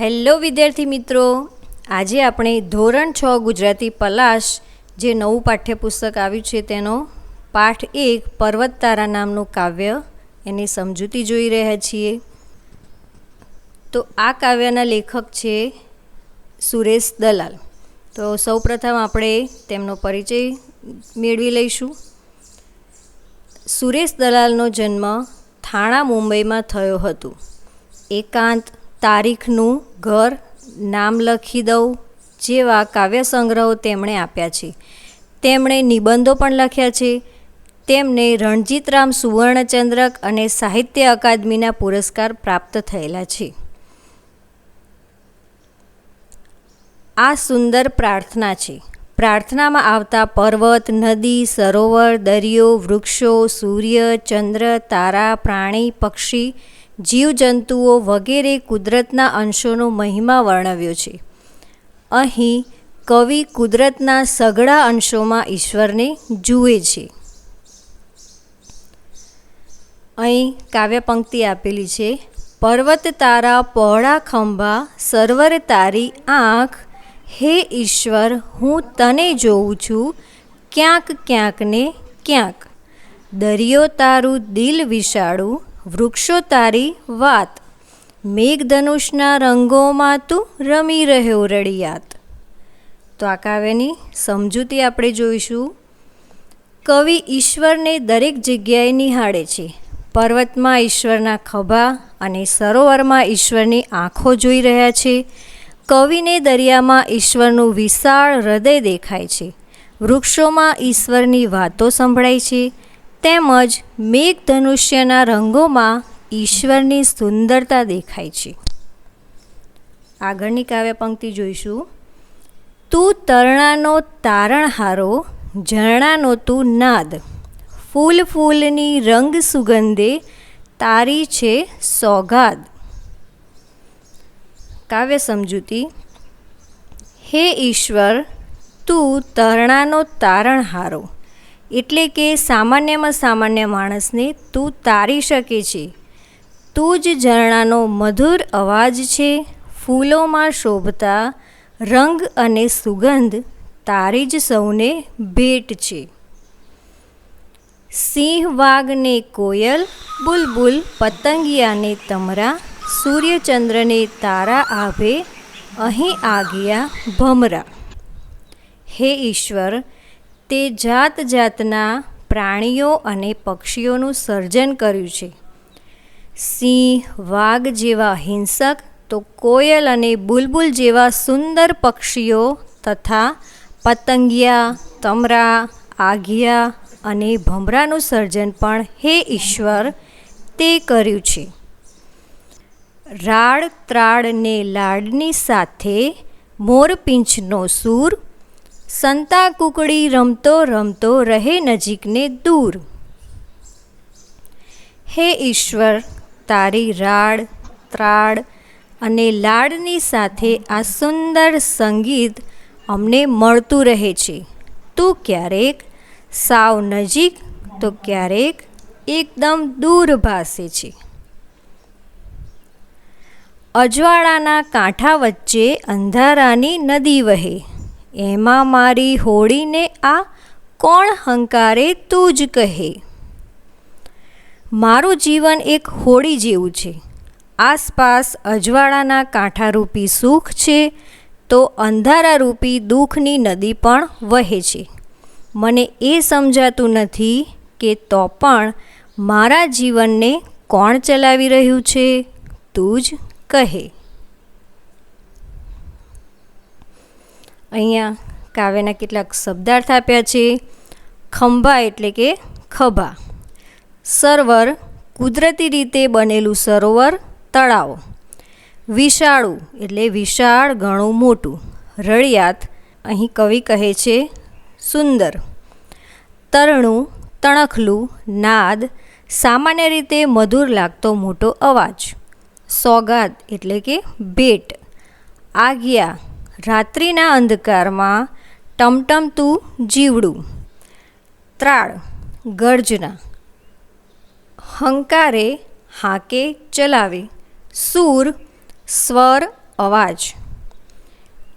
Hello વિદ્યાર્થી મિત્રો. આજે આપણે ધોરણ છ ગુજરાતી પલાશ, જે નવું પાઠ્યપુસ્તક આવ્યું છે તેનો પાઠ એક પર્વત તારા નામનું કાવ્ય એની સમજૂતી જોઈ રહ્યા છીએ. તો આ કાવ્યના લેખક છે સુરેશ દલાલ. તો સૌપ્રથમ આપણે તેમનો પરિચય મેળવી લઈશું. સુરેશ દલાલનો જન્મ થાણા મુંબઈમાં થયો હતો. એકાંત તારીખનું ઘર નામ લખી દઉં, જેવા કાવ્ય સંગ્રહો તેમણે આપ્યા છે. તેમણે નિબંધો પણ લખ્યા છે. તેમને રણજીતરામ સુવર્ણચંદ્રક અને સાહિત્ય અકાદમીના પુરસ્કાર પ્રાપ્ત થયેલા છે. આ સુંદર પ્રાર્થના છે. પ્રાર્થનામાં આવતા પર્વત, નદી, સરોવર, દરિયો, વૃક્ષો, સૂર્ય, ચંદ્ર, તારા, પ્રાણી, પક્ષી જીવજંતુઓ વગેરે કુદરતના અંશોનો મહિમા વર્ણવ્યો છે. અહીં કવિ કુદરતના સઘળા અંશોમાં ઈશ્વરને જુએ છે. અહીં કાવ્ય પંક્તિ આપેલી છે, પર્વત તારા પહોળા ખંભા, સર્વર તારી આંખ, હે ઈશ્વર, હું તને જોઉં છું, ક્યાંક ક્યાંક ને ક્યાંક. દરિયો તારું દિલ વિશાળું વૃક્ષો તારી વાત. મેઘધનુષના રંગોમાં તું રમી રહ્યો રડિયાત. તો આ કાવ્યની સમજૂતી આપણે જોઈશું. કવિ ઈશ્વરને દરેક જગ્યાએ નિહાળે છે. પર્વતમાં ઈશ્વરના ખભા અને સરોવરમાં ઈશ્વરની આંખો જોઈ રહ્યા છે. કવિને દરિયામાં ઈશ્વરનું વિશાળ હૃદય દેખાય છે. વૃક્ષોમાં ઈશ્વરની વાતો સંભળાય છે. તેમજ મેઘધનુષ્યના રંગોમાં ઈશ્વરની સુંદરતા દેખાય છે. આગળની કાવ્ય પંક્તિ જોઈશું. તું તરણાનો તારણહારો, ઝરણાનો તું નાદ. ફૂલ ફૂલની રંગ સુગંધે તારી છે સોગાદ. કાવ્ય સમજૂતી. હે ઈશ્વર, તું તરણાનો તારણહારો એટલે કે સામાન્યમાં સામાન્ય માણસને તું તારી શકે છે. તું જ ઝરણાનો મધુર અવાજ છે, ફૂલોમાં શોભતા રંગ અને સુગંધ તારી જ સૌને ભેટ છે. સિંહ વાઘને કોયલ, બુલબુલ પતંગિયાને તમરા, સૂર્યચંદ્રને તારા આભે, અહીં આગ્યા ભમરા. હે ઈશ્વર તે જાત જાતના પ્રાણીઓ અને પક્ષીઓનું સર્જન કર્યું છે. સિંહ, વાઘ જેવા હિંસક તો કોયલ અને બુલબુલ જેવા સુંદર પક્ષીઓ તથા પતંગિયા, તમરા, આગિયા અને ભમરાનું સર્જન પણ હે ઈશ્વર તે કર્યું છે. રાડ ત્રાડ ને લાડની સાથે મોરપીંછનો સૂર સંતા કુકડી રમતો રમતો રહે નજીકને દૂર. હે ઈશ્વર, તારી રાડ, ત્રાડ અને લાડની સાથે આ સુંદર સંગીત અમને મળતું રહે છે. તું ક્યારેક સાવ નજીક, તો ક્યારેક એકદમ દૂર ભાસે છે. અજવાળાના કાંઠા વચ્ચે અંધારાની નદી વહે. એમાં મારી હોળીને આ કોણ હંકારે તું જ કહે. મારું જીવન એક હોળી જેવું છે. આસપાસ અજવાળાના કાંઠારૂપી સુખ છે તો અંધારારૂપી દુઃખની નદી પણ વહે છે. મને એ સમજાતું નથી કે તો પણ મારા જીવનને કોણ ચલાવી રહ્યું છે તું જ કહે. અહીંયા કાવ્યના કેટલાક શબ્દાર્થ આપ્યા છે. ખંભા એટલે કે ખભા. સરોવર કુદરતી રીતે બનેલું સરોવર તળાવ. વિશાળું એટલે વિશાળ ઘણું મોટું. રળિયાત અહીં કવિ કહે છે, સુંદર. તરણું, તણખલું, નાદ સામાન્ય રીતે મધુર લાગતો મોટો અવાજ. સોગાદ એટલે કે ભેટ. આજ્ઞા રાત્રિના અંધકારમાં ટમટમતું જીવડું. ત્રાળ, ગર્જના. હંકારે હાકે ચલાવે. સૂર, સ્વર, અવાજ.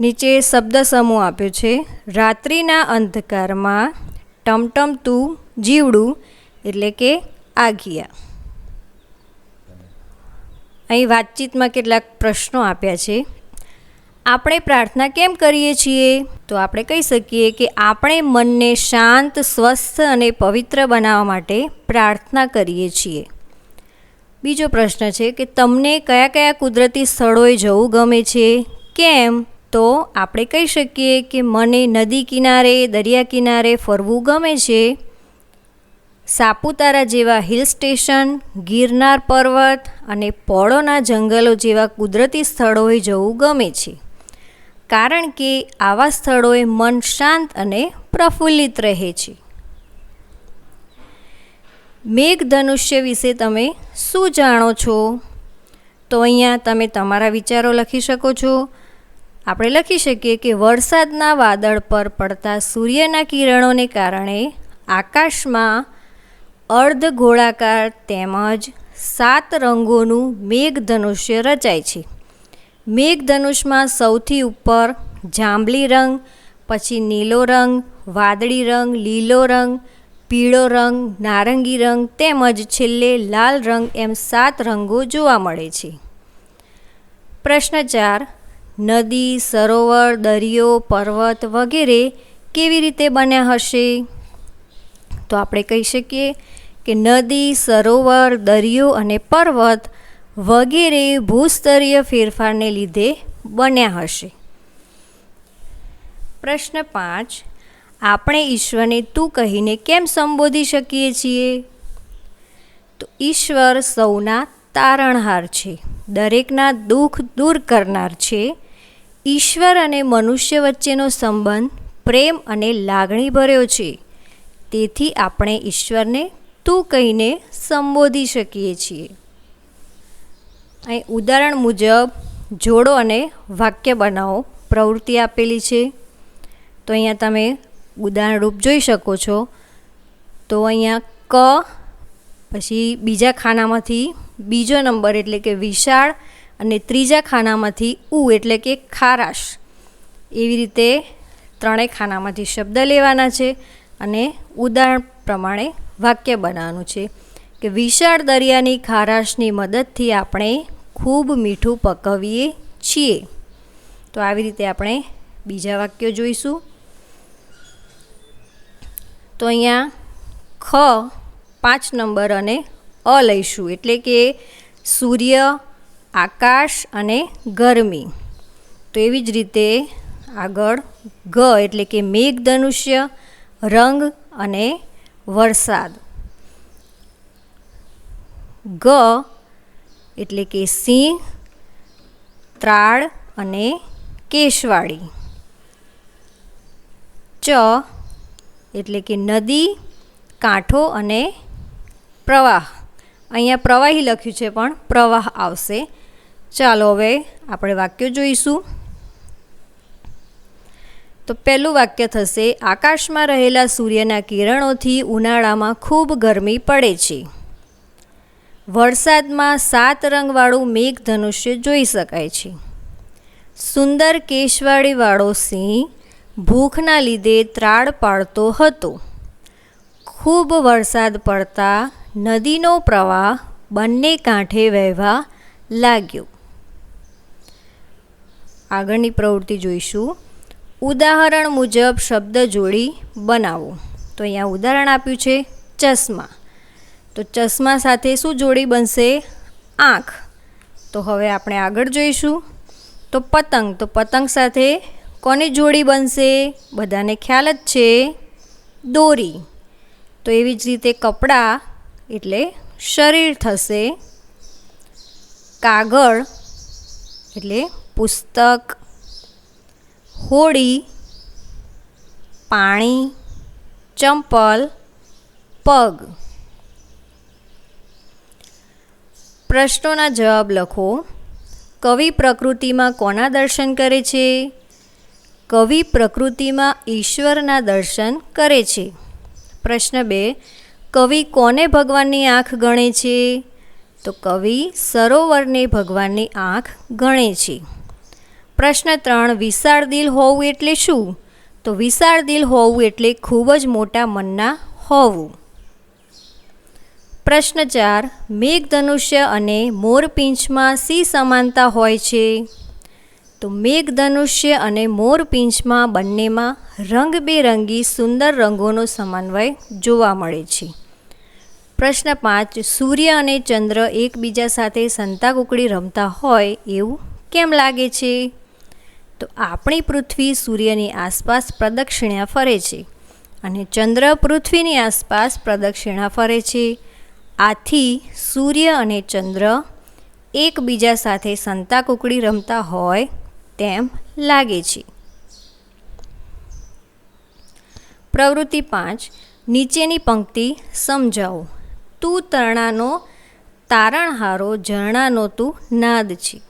નીચે શબ્દ સમૂહ આપ્યો છે, રાત્રિના અંધકારમાં ટમટમતું જીવડું એટલે કે આઘિયા અહીં વાતચીતમાં કેટલાક પ્રશ્નો આપ્યા છે. આપણે પ્રાર્થના કેમ કરીએ છીએ? તો આપણે કહી શકીએ કે આપણે મનને શાંત, સ્વસ્થ અને પવિત્ર બનાવવા માટે પ્રાર્થના કરીએ છીએ. બીજો પ્રશ્ન છે કે તમને કયા કયા કુદરતી સ્થળોએ જવું ગમે છે? કેમ? તો આપણે કહી શકીએ કે મને નદી કિનારે, દરિયા કિનારે ફરવું ગમે છે. સાપુતારા જેવા હિલ સ્ટેશન, ગિરનાર પર્વત અને પોળોના જંગલો જેવા કુદરતી સ્થળોએ જવું ગમે છે. કારણ કે આવા સ્થળોએ મન શાંત અને પ્રફુલ્લિત રહે છે. મેઘધનુષ્ય વિશે તમે શું જાણો છો? તો અહીંયા તમે તમારા વિચારો લખી શકો છો. આપણે લખી શકીએ કે વરસાદના વાદળ પર પડતા સૂર્યના કિરણોને કારણે આકાશમાં અર્ધ ગોળાકાર તેમજ સાત રંગોનું મેઘધનુષ્ય રચાય છે. મેઘધનુષમાં સૌથી ઉપર જાંબલી રંગ, પછી નીલો રંગ, વાદળી રંગ, લીલો રંગ, પીળો રંગ, નારંગી રંગ તેમજ છેલ્લે લાલ રંગ એમ સાત રંગો જોવા મળે છે. પ્રશ્ન ચાર, નદી, સરોવર, દરિયો, પર્વત વગેરે કેવી રીતે બન્યા હશે? તો આપણે કહી શકીએ કે નદી, સરોવર, દરિયો અને પર્વત વગેરે ભૂસ્તરીય ફેરફારને લીધે બન્યા હશે. પ્રશ્ન પાંચ, આપણે ઈશ્વરને તું કહીને કેમ સંબોધી શકીએ છીએ? તો ઈશ્વર સૌના તારણહાર છે, દરેકના દુઃખ દૂર કરનાર છે. ઈશ્વર અને મનુષ્ય વચ્ચેનો સંબંધ પ્રેમ અને લાગણી ભર્યો છે. તેથી આપણે ઈશ્વરને તું કહીને સંબોધી શકીએ છીએ. અહીં ઉદાહરણ મુજબ, જોડો અને વાક્ય બનાવો. પ્રવૃત્તિ આપેલી છે. તો અહીંયા તમે ઉદાહરણરૂપ જોઈ શકો છો. તો અહીંયા ક, પછી બીજા ખાનામાંથી બીજો નંબર એટલે કે વિશાળ અને ત્રીજા ખાનામાંથી ઉ એટલે કે ખારાશ. એવી રીતે ત્રણેય ખાનામાંથી શબ્દ લેવાના છે અને ઉદાહરણ પ્રમાણે વાક્ય બનાવવાનું છે કે વિશાળ દરિયાની ખારાશની મદદથી આપણે ખૂબ મીઠું પકવીએ છીએ. તો આવી રીતે આપણે બીજા વાક્યો જોઈશું. તો અહીંયા ખ પાંચ નંબર અને અ લઈશું. એટલે કે સૂર્ય, આકાશ અને ગરમી. તો એવી જ રીતે આગળ ગ એટલે કે મેઘધનુષ્ય, રંગ અને વરસાદ. ગ એટલે કે સિંહ, ત્રાળ અને કેશવાળી. ચ એટલે કે નદી, કાંઠો અને પ્રવાહ. અહીંયા પ્રવાહી લખ્યું છે પણ પ્રવાહ આવશે. ચાલો હવે આપણે વાક્યો જોઈશું. તો પહેલું વાક્ય થશે, આકાશમાં રહેલા સૂર્યના કિરણોથી ઉનાળામાં ખૂબ ગરમી પડે છે. વરસાદમાં સાત રંગવાળું મેઘધનુષ્ય જોઈ શકાય છે. સુંદર કેશવાળીવાળો સિંહ ભૂખના લીધે ત્રાડ પાડતો હતો. ખૂબ વરસાદ પડતા નદીનો પ્રવાહ બંને કાંઠે વહેવા લાગ્યો. આગળની પ્રવૃત્તિ જોઈશું. ઉદાહરણ મુજબ શબ્દ જોડી બનાવો. તો અહીંયા ઉદાહરણ આપ્યું છે, ચશ્મા. તો ચશ્મા સાથે શું જોડી બનશે? આંખ. તો હવે આપણે આગળ જોઈશું. તો પતંગ. તો પતંગ સાથે કોની જોડી બનશે? બધાને ખ્યાલ જ છે. દોરી. તો એવી જ રીતે કપડાં, એટલે શરીર થશે. કાગળ, એટલે પુસ્તક. હોડી, પાણી, ચંપલ, પગ. પ્રશ્નોના જવાબ લખો. કવિ પ્રકૃતિમાં કોના દર્શન કરે છે? કવિ પ્રકૃતિમાં ઈશ્વરના દર્શન કરે છે. પ્રશ્ન બે, કવિ કોને ભગવાનની આંખ ગણે છે? તો કવિ સરોવરને ભગવાનની આંખ ગણે છે. પ્રશ્ન ત્રણ, વિશાળ દિલ હોવું એટલે શું? તો વિશાળ દિલ હોવું એટલે ખૂબ જ મોટા મનના હોવું. પ્રશ્ન ચાર મેઘધનુષ્ય અને મોરપીંછમાં સી સમાનતા હોય છે? તો મેઘધનુષ્ય અને મોરપીંછમાં બંનેમાં રંગબેરંગી સુંદર રંગોનો સમન્વય જોવા મળે છે. પ્રશ્ન પાંચ, સૂર્ય અને ચંદ્ર એકબીજા સાથે સંતાકુકડી રમતા હોય એવું કેમ લાગે છે? તો આપણી પૃથ્વી સૂર્યની આસપાસ પ્રદક્ષિણા ફરે છે અને ચંદ્ર પૃથ્વીની આસપાસ પ્રદક્ષિણા ફરે છે. આથી સૂર્ય અને ચંદ્ર એકબીજા સાથે સંતાકુકડી રમતા હોય તેમ લાગે છે. પ્રવૃત્તિ પાંચ, નીચેની પંક્તિ સમજાવો. તું તરણાનો તારણહારો ઝરણાનો તું નાદ છે.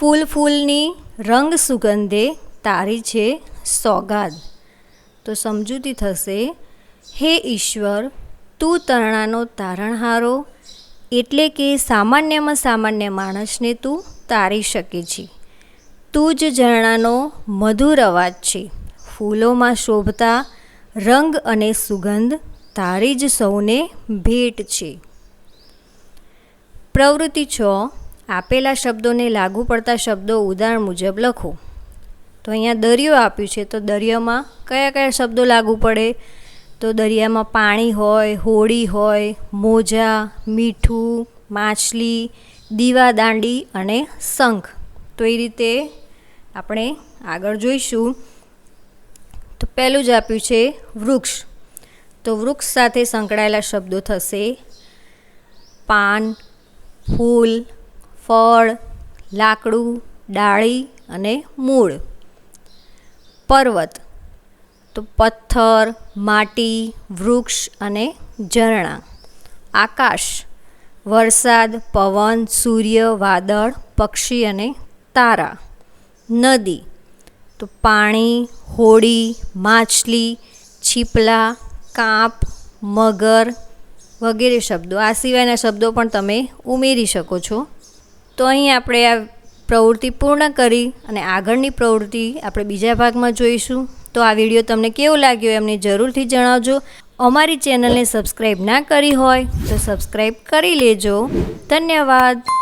ફૂલ ફૂલની રંગ સુગંધે તારી છે સોગાદ. તો સમજૂતી થશે, હે ઈશ્વર તું તરણાનો તારણહારો એટલે કે સામાન્યમાં સામાન્ય માણસને તું તારી શકે છે. તું જ ઝરણાનો મધુર અવાજ છે. ફૂલોમાં શોભતા રંગ અને સુગંધ તારી જ સૌને ભેટ છે. પ્રવૃત્તિ છ. આપેલા શબ્દોને લાગુ પડતા શબ્દો ઉદાહરણ મુજબ લખો. તો અહીંયા દરિયો આપ્યું છે. તો દરિયામાં કયા કયા શબ્દો લાગુ પડે? તો દરિયામાં પાણી હોય, હોળી હોય, મોજા, મીઠું, માછલી દીવાદાંડી અને શંખ. તો એ રીતે આપણે આગળ જોઈશું. તો પહેલું જ આપ્યું છે વૃક્ષ. તો વૃક્ષ સાથે સંકળાયેલા શબ્દો થશે. પાન, ફૂલ, ફળ, લાકડું, ડાળી અને મૂળ. પર્વત. તો પથ્થર, માટી, વૃક્ષ અને ઝરણા, આકાશ, વરસાદ, પવન, સૂર્ય, વાદળ, પક્ષી અને તારા, નદી, તો પાણી, હોડી, માછલી, છીપલા, કાંપ, મગર વગેરે શબ્દો. આ સિવાયના શબ્દો પણ તમે ઉમેરી શકો છો. તો અહીં આપણે આ પ્રવૃત્તિ પૂર્ણ કરી અને આગળની પ્રવૃત્તિ આપણે બીજા ભાગમાં જોઈશું. તો આ વીડિયો તમને કેવો લાગ્યો એમને જરૂરથી જણાવજો. અમારી ચેનલને સબસ્ક્રાઈબ ના કરી હોય તો સબસ્ક્રાઈબ કરી લેજો. ધન્યવાદ.